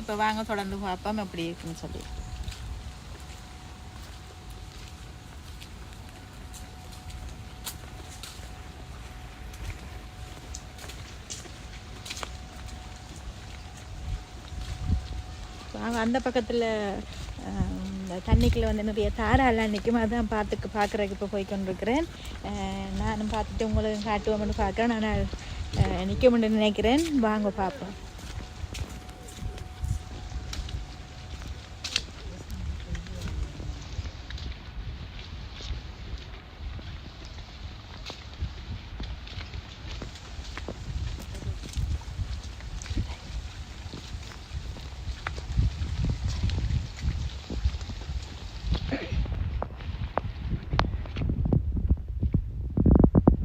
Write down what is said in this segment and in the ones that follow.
இப்போ வாங்க தொடர்ந்து பார்ப்போம். எப்படி இருக்குன்னு சொல்லி. அந்த பக்கத்தில் இந்த தண்ணிக்குள்ள வந்து நிறைய தாராலாம் நிற்கும் அதான் பார்த்துக்கு பார்க்குறதுக்கு இப்போ போய் கொண்டிருக்கிறேன் அஹ் நானும் பார்த்துட்டு உங்களுக்கு காட்டுவோம்னு பார்க்குறேன். நான் நிற்க முடியும்னு நினைக்கிறேன். வாங்க பார்ப்போம்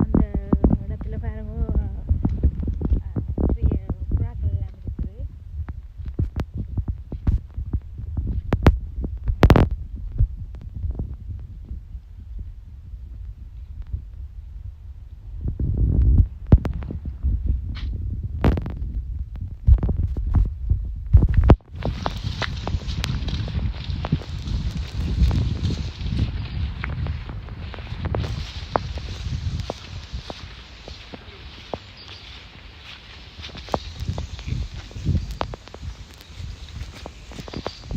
அந்த இடத்துல பாருங்க அஹ், நிறைய புறாக்கள் எல்லாம் இருக்குது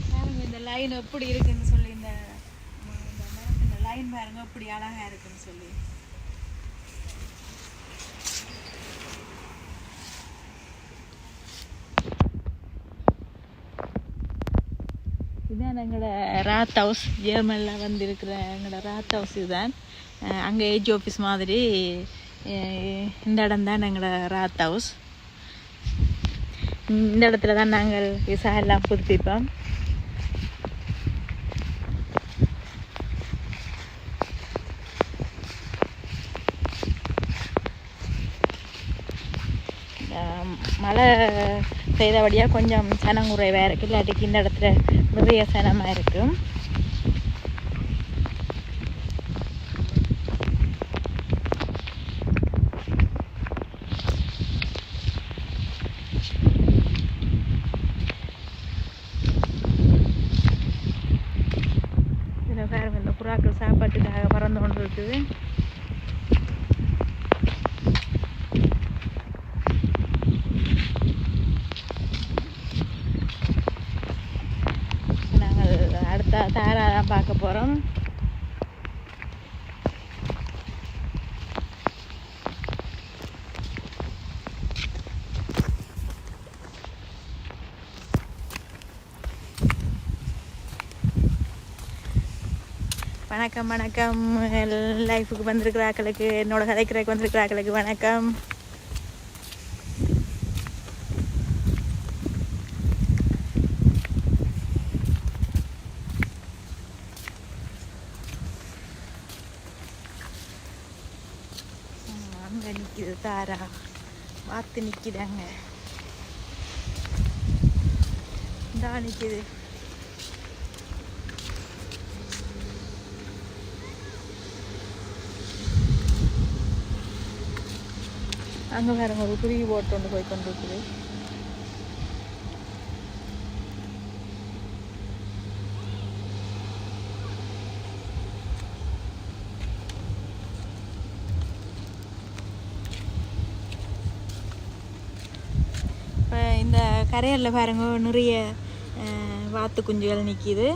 பாருங்க இந்த லைன் எப்படி இருக்குன்னு சொல்லி இந்த இந்த லைன் பாருங்க எப்படி அழகா இருக்குன்னு சொல்லி. இதுதான் எங்களோட ராத் ஹவுஸ் ஜெர்மனில் வந்து இருக்கிற எங்களோட ராத் ஹவுஸ் இதுதான். அங்கே ஏஜ் ஆஃபீஸ் மாதிரி இந்த இடம் தான் எங்களோட ராத் ஹவுஸ் இந்த இடத்துல தான் நாங்கள் விசா எல்லாம் புதுப்பிப்போம். மழை செய்தபடியாக கொஞ்சம் சனம் குறைவாக இருக்குது இல்லாட்டிக்கு இந்த இடத்துல நிறைய சனமாக இருக்கும் இதில் பாருங்க இந்த புறாக்கள் சாப்பாட்டுக்காக பறந்து கொண்டு இருக்குது நாங்கள் அடுத்த தாரா தான் பார்க்க போகிறோம் வணக்கம் வணக்கம். லைஃபுக்கு வந்திருக்கிறாக்களுக்கு என்னோட கதைக்கிறதுக்கு வந்திருக்கிறாக்களுக்கு வணக்கம் ம், அங்க நிக்குது தாரா எடுத்து நிக்குதாங்க. இந்தா நிற்கிது அங்கே வேற ஒரு குருவி போட்டு கொண்டு போய் கொண்டு இருக்குது இப்போ இந்த கரையரில் பாருங்க நிறைய வாத்து குஞ்சுகள் நிற்கிது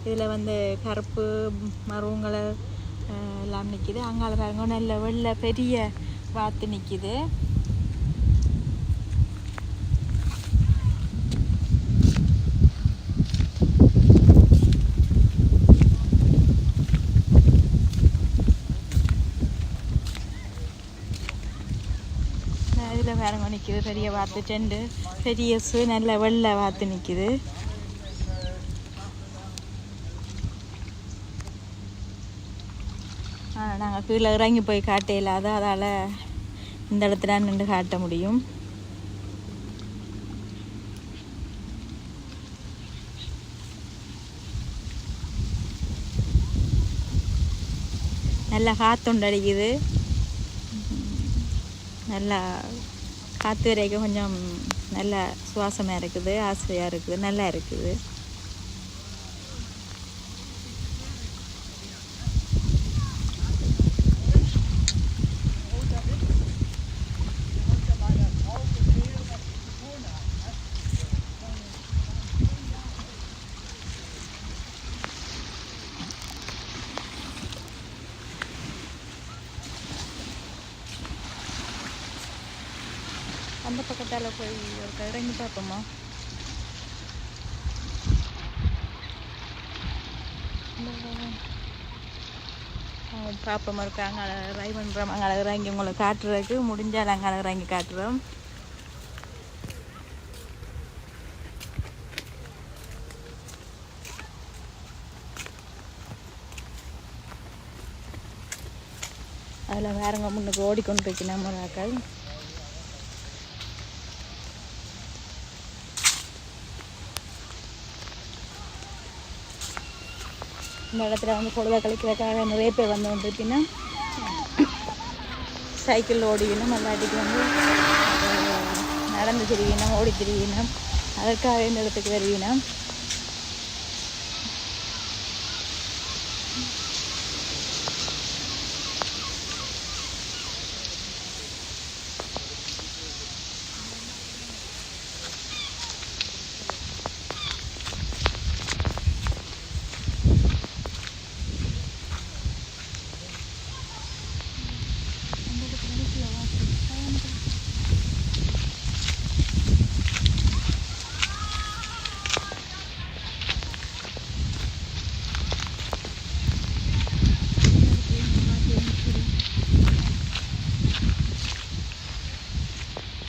இதில் வந்து கருப்பு மருவம் கலர் எல்லாம் நிற்கிது அங்கால பாருங்க நல்ல வெள்ளை பெரிய வாத்து நிற்கிது இதில் பாருங்க நிற்கிது பெரிய வாத்து செண்டு பெரியசு நல்ல வெள்ளை வாத்து நிற்கிது ஆனால் நாங்கள் கீழே இறங்கி போய் காட்ட இல்லாத அதால் இந்த இடத்துல நின்று காட்ட முடியும். நல்லா காத்துண்டு அடிக்குது. நல்லா காற்று வரைக்கும் கொஞ்சம் நல்லா சுவாசமாக இருக்குது ஆசையாக இருக்குது நல்லா இருக்குது அந்த பக்கத்தால் போய் ஒரு இறங்கி பார்ப்போமா பார்ப்போம் இருக்கு? அங்கே ரை பண்ணுறோம் அங்கே அழகாக இங்கே உங்களை காட்டுறதுக்கு முடிஞ்சால் அங்கே அழகாக இங்கே காட்டுறோம். அதில் வேறங்க முன்னுக்கு ஓடிக்கொண்டு இருக்கணும் மராக்கள் இந்த இடத்துல வந்து பொழுத கழிக்கிறதுக்காக நிறைய பேர் வந்து வந்துருப்பின்னா சைக்கிள் ஓடிக்கணும் மல்லாட்டிக்கு வந்து நடந்து திரிவினம் ஓடி திரிவினம் அதற்காக இந்த இடத்துக்கு வருவினம்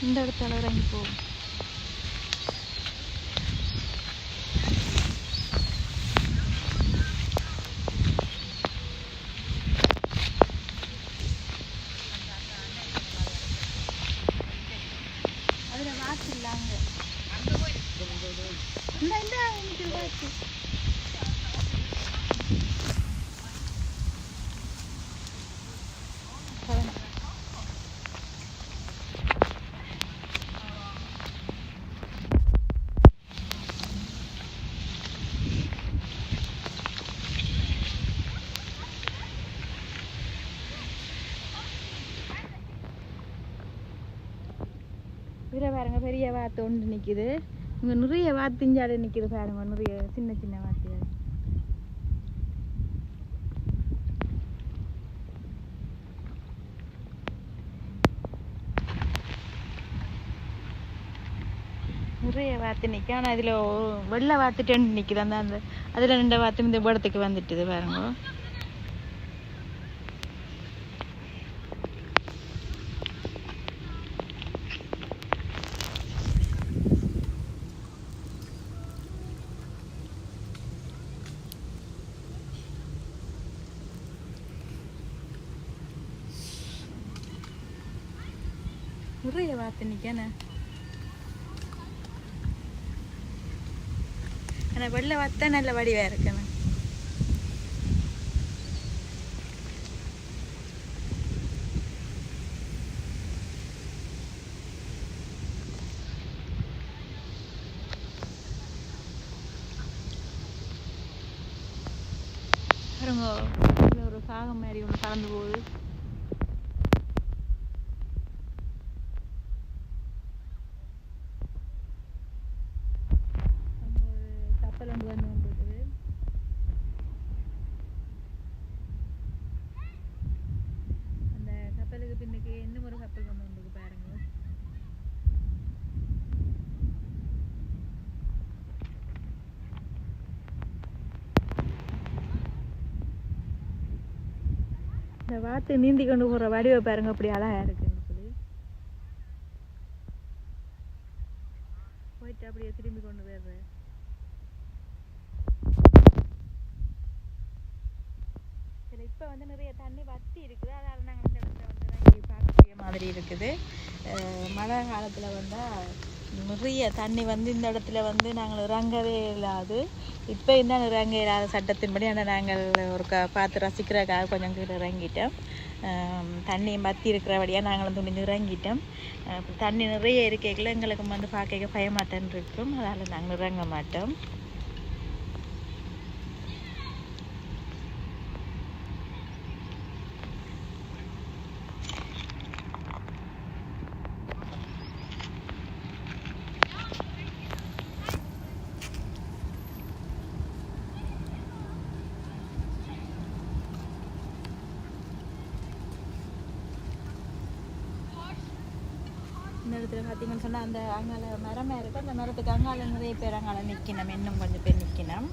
இந்த இடத்துல இறங்கி போகும் அதுல வாத்து இல்ல அங்க இந்த இந்த இங்க வாத்து பழம். இதுல பாருங்க பெரிய வாத்து ஒன்று நிக்குது. இங்க நிறைய வாத்து இஞ்சாடு நிக்குது பாருங்க நிறைய சின்ன சின்ன வாத்து நிறைய வாத்து நிற்க ஆனால் இதில் வெள்ளை வாத்து டென்ட் நிற்கிது அந்த அந்த அதில் ரெண்டு வாத்து இந்த படத்துக்கு வந்துட்டுது பாருங்க. நிறைய வாத்து நிற்கண்ணே ஆனால் வெள்ளை வாத்தா நல்ல வடிவாக இருக்கணும் பாருங்க ஒரு காகம் மாதிரி ஒன்று கலந்து போகுது அங்க ஒரு கப்பல் ஒன்று வந்து வந்துருக்குது அந்த கப்பலுக்கு பின்னுக்கு இன்னும் ஒரு கப்பல் வந்து வந்துருக்கு பாருங்க இந்த வாத்து நீந்தி கொண்டு போகிற வடிவை பாருங்க அப்படி அழகாக இருக்குன்னு சொல்லி. போயிட்டு அப்படியே திரும்பி கொண்டு போயிடுறேன் சரி இப்போ வந்து நிறைய தண்ணி வத்தி இருக்குது. அதனால் நாங்கள் இந்த இடத்துல வந்து இறங்கி பார்க்கக்கூடிய மாதிரி இருக்குது. மழை காலத்தில் வந்தால் நிறைய தண்ணி வந்து இந்த இடத்துல வந்து நாங்கள் இறங்கவே இல்லாது. இப்போ இந்த இறங்க இல்லாத சட்டத்தின்படி ஆனால் நாங்கள் ஒரு க பார்த்து ரசிக்கிறக்காக கொஞ்சம் கீழே இறங்கிட்டோம். தண்ணி மத்தி பற்றி இருக்கிறபடியாக நாங்களும் துணிஞ்சு இறங்கிட்டோம். தண்ணி நிறைய இருக்கைகளை எங்களுக்கு வந்து பார்க்க பயமாட்டன் இருக்கும். அதனால் நாங்கள் இறங்க மாட்டோம். இடத்துல பார்த்தீங்கன்னு சொன்னால் அந்த அங்கால மரமே இருக்கு. அந்த மரத்துக்கு அங்கால நிறைய பேர் அங்கால நிற்கணும் இன்னும் கொஞ்சம் பேர் நிற்கணும்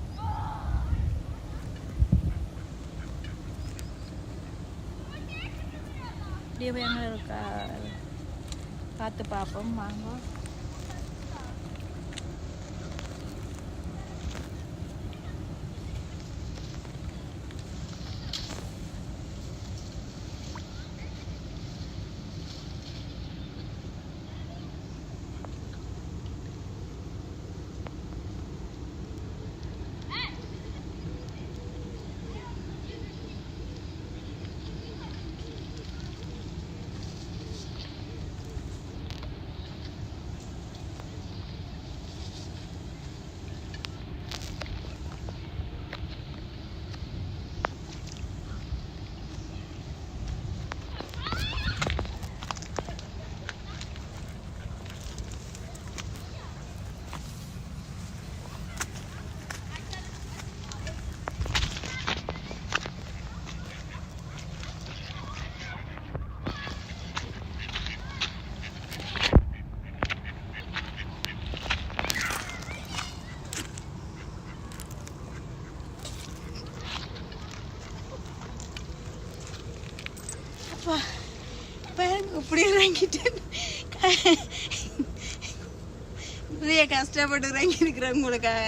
இப்படியே போய் அங்கே இருக்கா? பார்த்து பார்ப்போம். வாங்க. அப்பா பாருங்க இப்படி இறங்கிட்டேன் நிறைய கஷ்டப்பட்டு இறங்கி இருக்கிறேன் உங்களுக்காக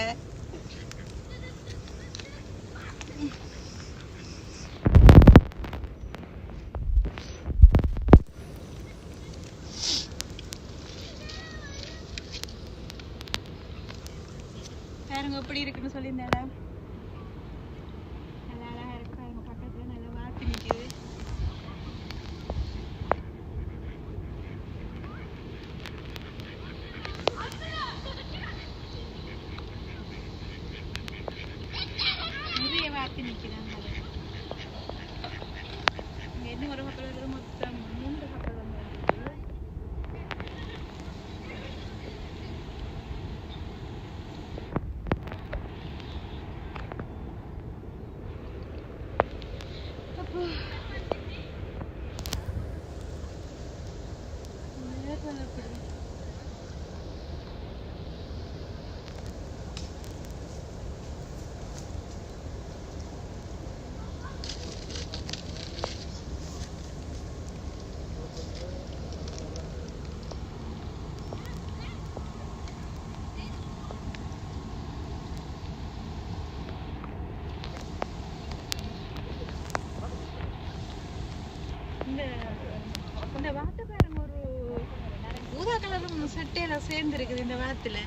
பாருங்க எப்படி இருக்குன்னு சொல்லி இந்த இடம் நல்லா அழகா இருக்கு பாருங்க பக்கத்துல நல்லா வாத்து நிக்குது நிறைய வாத்து நிக்கிறாங்க இங்க இன்னும் ஒரு கப்பல் இருக்குது மொத்தம் மூன்று கப்பல் வந்து இருக்குது அப்போ நேரம் எப்படி இந்த இந்த வாத்து பாருங்க ஒரு ஊதா கலரும் சேர்ந்துருக்குது இருக்குது இந்த வாத்துல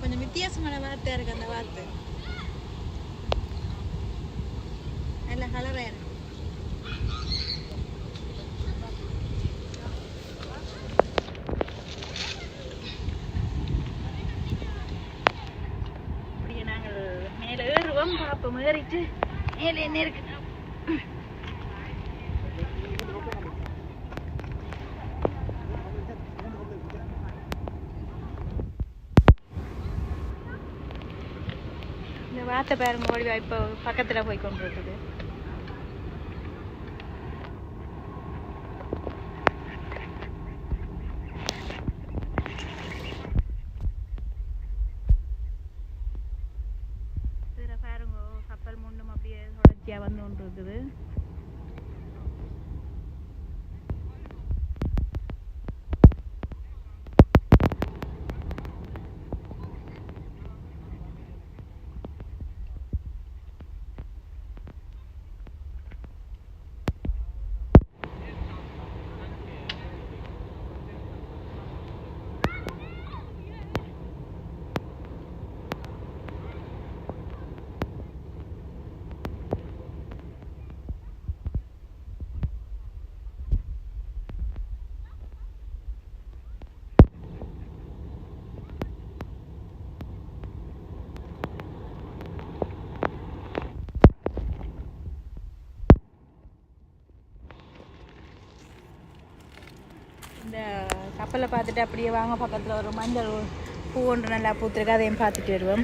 கொஞ்சம் வித்தியாசமான வார்த்தையாக இருக்கு அந்த வாத்து நல்ல கலராக இருக்கு. அப்படியே நாங்கள் மேலே ஏறுவோம். பார்ப்போம் ஏறிட்டு மேலே என்ன இருக்கு இந்த வார்த்தை பாருங்க ஓடி வா, இப்போ பக்கத்துல போய் கொண்டு இருக்குது கடலை பார்த்துட்டு அப்படியே வாங்க பக்கத்தில் ஒரு மஞ்சள் பூ ஒன்று நல்லா பூத்துருக்கு அதையும் பார்த்துட்டு வருவோம்.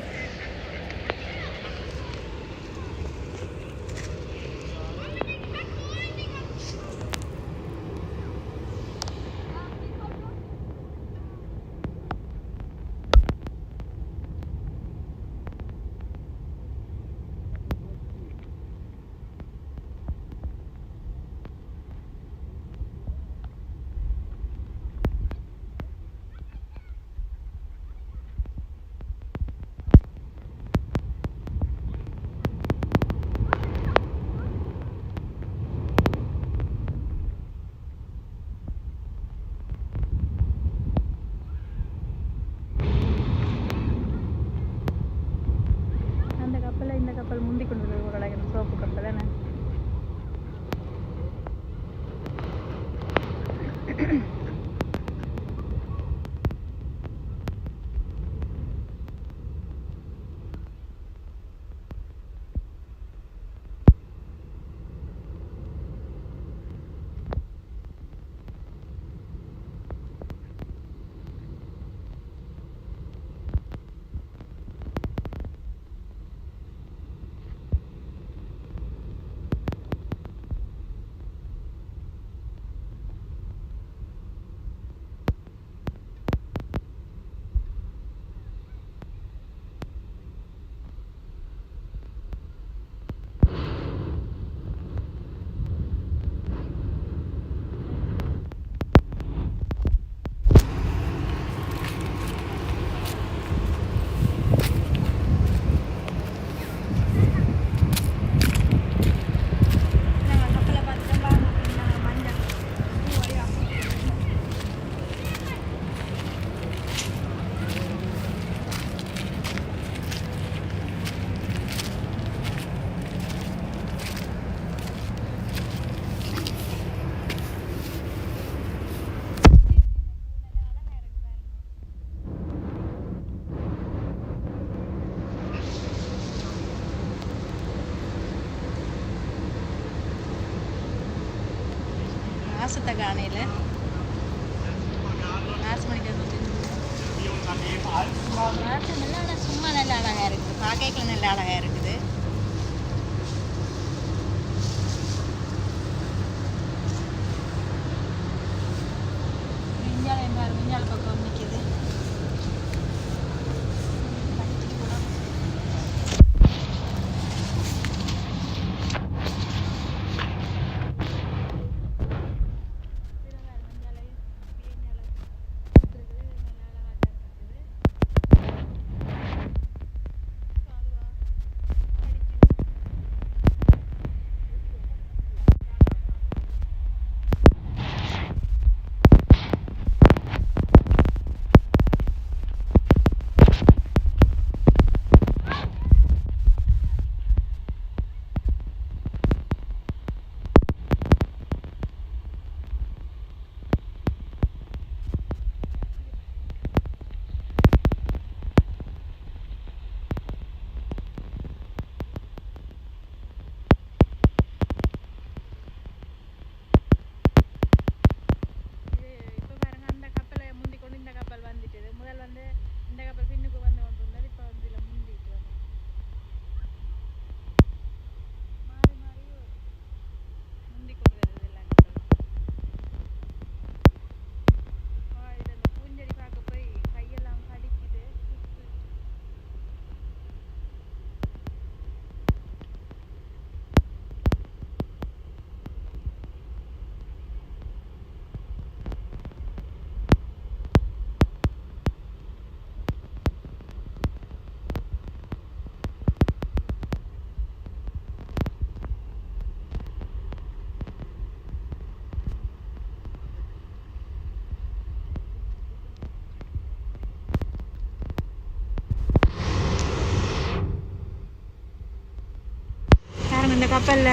കപ്പലിൽ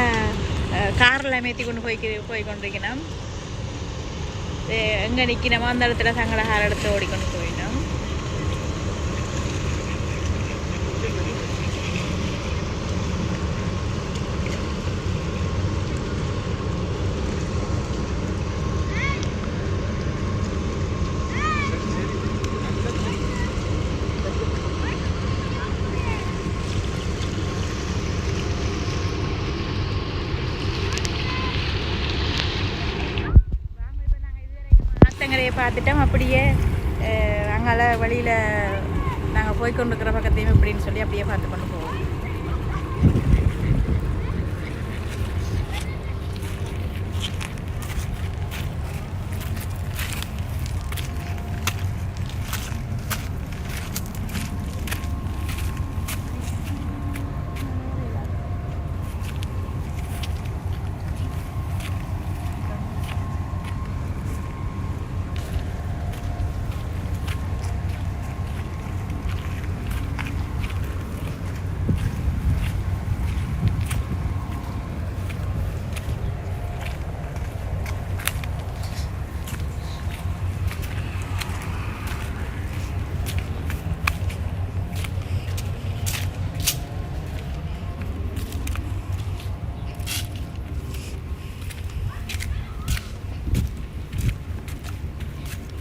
കാറിലെല്ലാം എത്തി കൊണ്ട് പോയി പോയിക്കൊണ്ടിരിക്കണം എങ്ങനെ നിൽക്കണം അന്നേരത്തിലെ സങ്ങളെ ഹാരെടുത്ത് ഓടിക്കൊണ്ട് പോയിട്ടുണ്ട് பார்த்துட்டோம். அப்படியே அங்கால வழியில் நாங்கள் போய் கொண்டிருக்கிற பக்கத்தையும் இப்படின்னு சொல்லி அப்படியே பார்த்து கொண்டு போவோம்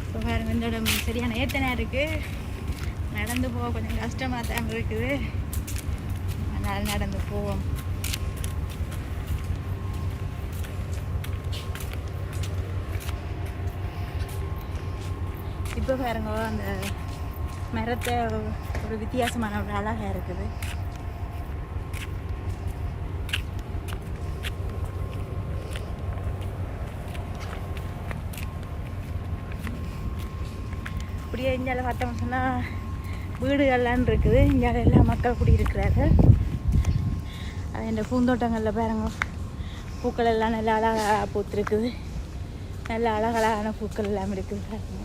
இப்போ பாருங்க இந்த இடம் சரியான ஏத்தனை இருக்குது நடந்து போக கொஞ்சம் கஷ்டமாக தான் இருக்குது. அதனால் நடந்து போவோம். இப்போ பாருங்க அந்த மரத்தை ஒரு வித்தியாசமான ஒரு அழகாக இருக்குது. அப்படியே இந்தியாவில் பார்த்தோம்னு சொன்னால் வீடுகள்லாம் இருக்குது. இந்தியாவில் எல்லா மக்கள் குடியிருக்கிறார்கள். அது இந்த பூந்தோட்டங்களில் பாருங்க. பூக்கள் எல்லாம் நல்லா அழகாக பூத்துருக்குது. நல்ல அழகழகான பூக்கள் எல்லாம் இருக்குது. பாருங்க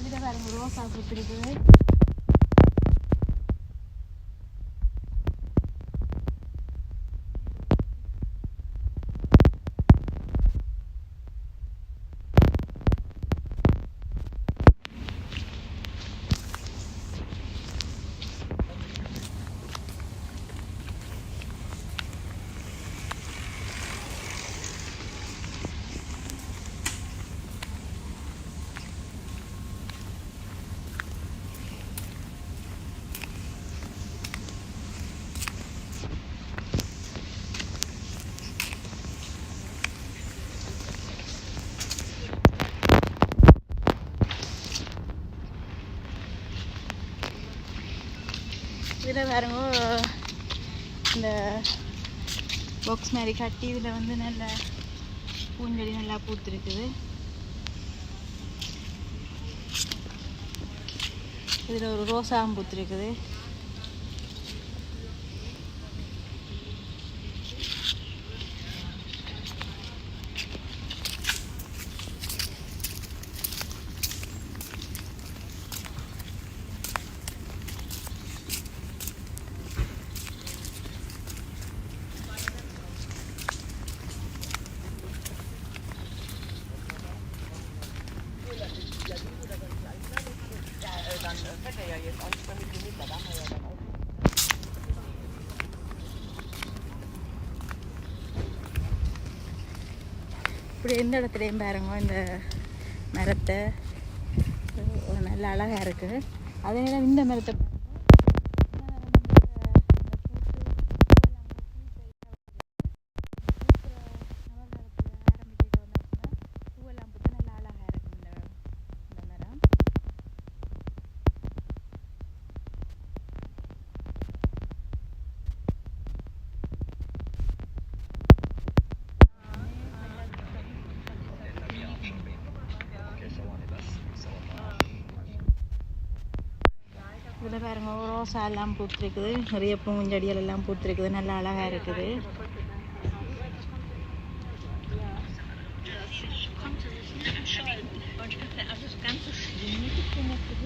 இதில் பாருங்க ரோசா பூத்துருக்குது இதில் பாருங்க இந்த பாக்ஸ் மாதிரி கட்டி இதில் வந்து நல்ல பூஞ்செடி நல்லா பூத்துருக்குது. இதில் ஒரு ரோசாவும் பூத்துருக்குது இப்படி எந்த இடத்துலையும் பாருங்க இந்த மரத்தை. நல்ல அழகாக இருக்குது அதே நேரம் இந்த மரத்தை ரோசா எல்லாம் பூத்துருக்குது. நிறைய பூஞ்செடிகள் எல்லாம் பூத்துருக்குது. நல்லா அழகாக இருக்குது.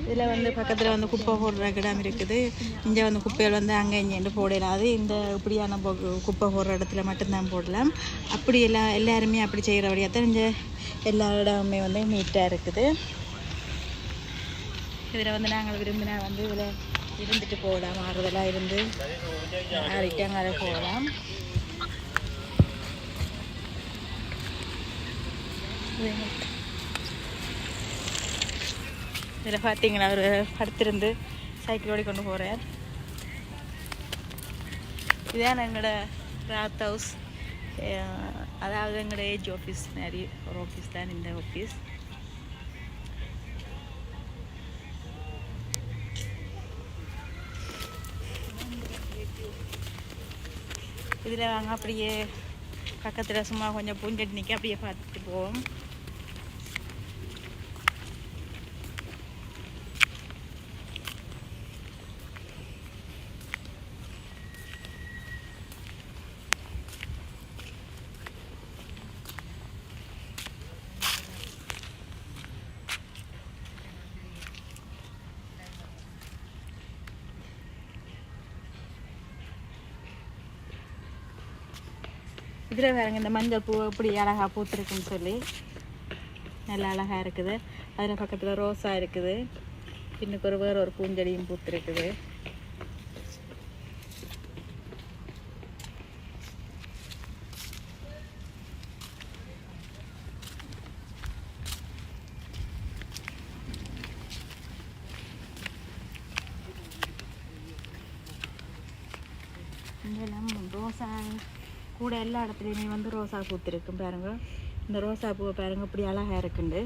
இதில் வந்து பக்கத்தில் வந்து குப்பை போடுற இடம் இருக்குது. இங்கே வந்து குப்பைகள் வந்து அங்கே இங்கேண்டு போடலாது. இந்த இப்படியான குப்பை போடுற இடத்துல மட்டும்தான் போடலாம். அப்படி எல்லா எல்லாருமே அப்படி செய்கிற வழியாக தான் இங்கே எல்லா இடமுமே வந்து நீட்டாக இருக்குது. இதில் வந்து நாங்கள் விரும்பினா வந்து இதில் இருந்துட்டு போகலாம் ஆறுதலாக இருந்து. ரிட்டர்ன் வர போகலாம். இதில் பார்த்தீங்கன்னா அவர் படுத்திருந்து சைக்கிள் ஓடி கொண்டு போகிறார் இதான் எங்களோட ராத் ஹவுஸ். அதாவது எங்களோட ஏஜ் ஆஃபீஸ் மாதிரி ஒரு ஆஃபீஸ் தான் இந்த ஆஃபீஸ் இதில் வாங்க அப்படியே பக்கத்தில் சும்மா கொஞ்சம் பூஞ்செடி நிற்க அப்படியே பார்த்துட்டு போவோம். இதில் வேறங்க இந்த மஞ்சள் பூ இப்படி அழகாக பூத்துருக்குன்னு சொல்லி. நல்லா அழகாக இருக்குது. அதில் பக்கத்தில் ரோஸாக இருக்குது. பின்னுக்கு ஒரு வேறு ஒரு பூஞ்செடியும் பூத்துருக்குது இங்கெல்லாம் ரோசா கூட எல்லா இடத்துலையுமே வந்து ரோசா பூத்திருக்கும் பாருங்க. இந்த ரோசா பூவை பாருங்க இப்படி அழகாக இருக்குண்டு.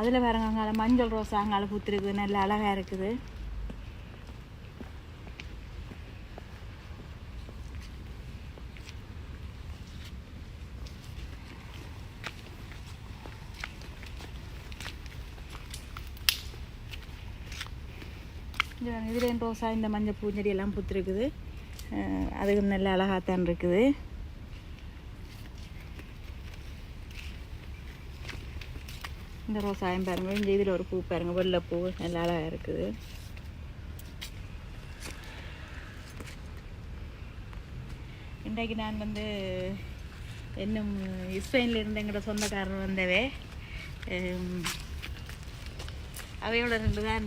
அதில் பாருங்க அங்கே மஞ்சள் ரோசா அங்கே பூத்திருக்குது நல்லா அழகாக இருக்குது. இதுலேயும் ரோசா இந்த மஞ்சள் பூஞ்செடி எல்லாம் பூத்துருக்குது. அதுக்கு நல்ல அழகாகத்தான் இருக்குது. இந்த ரோசாயம் பாருங்கள் இந்த இதில் ஒரு பூ பாருங்க வெள்ளை பூ நல்ல அழகாக இருக்குது. இன்றைக்கு நான் வந்து இன்னும் இஸ்பெயினில் இருந்த எங்களோட சொந்தக்காரர் வந்தவே அவையோட ரெண்டு தான்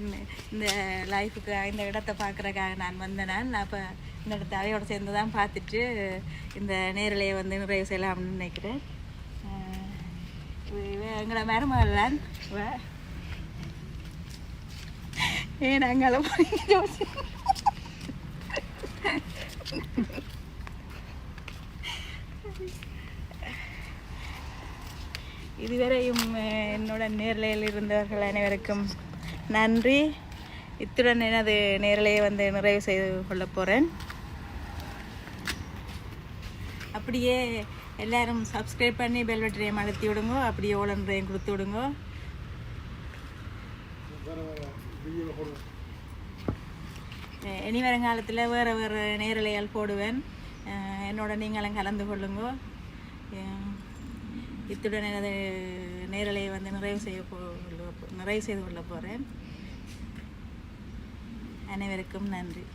இந்த லைஃபுக்கு இந்த இடத்த பார்க்குறக்காக நான் வந்தேன் நான். அப்போ இந்த இடத்த அவையோட சேர்ந்து தான் பார்த்துட்டு இந்த நேரலையை வந்து நிறைவு செய்யலாம்னு நினைக்கிறேன். எங்களை மருமகள் ஏன் அங்கே போய் இதுவரையும் அஹ், என்னோட இருந்தவர்கள் அனைவருக்கும் நன்றி. இத்துடன் எனது நேரலையை வந்து நிறைவு செய்து கொள்ள போகிறேன் அப்படியே எல்லாரும் சப்ஸ்கிரைப் பண்ணி பெல் பட்டனையும் அழுத்தி விடுங்க. அப்படியே ஓலன்றையும் கொடுத்து விடுங்க. இனி வருங்காலத்தில் வேறு வேறு நேரலையால் போடுவேன். என்னோட நீங்களும் கலந்து கொள்ளுங்க. இத்துடன் எனது நேரலையை வந்து நிறைவு செய்ய போ நிறைவு செய்து கொள்ள போகிறேன் அனைவருக்கும் நன்றி.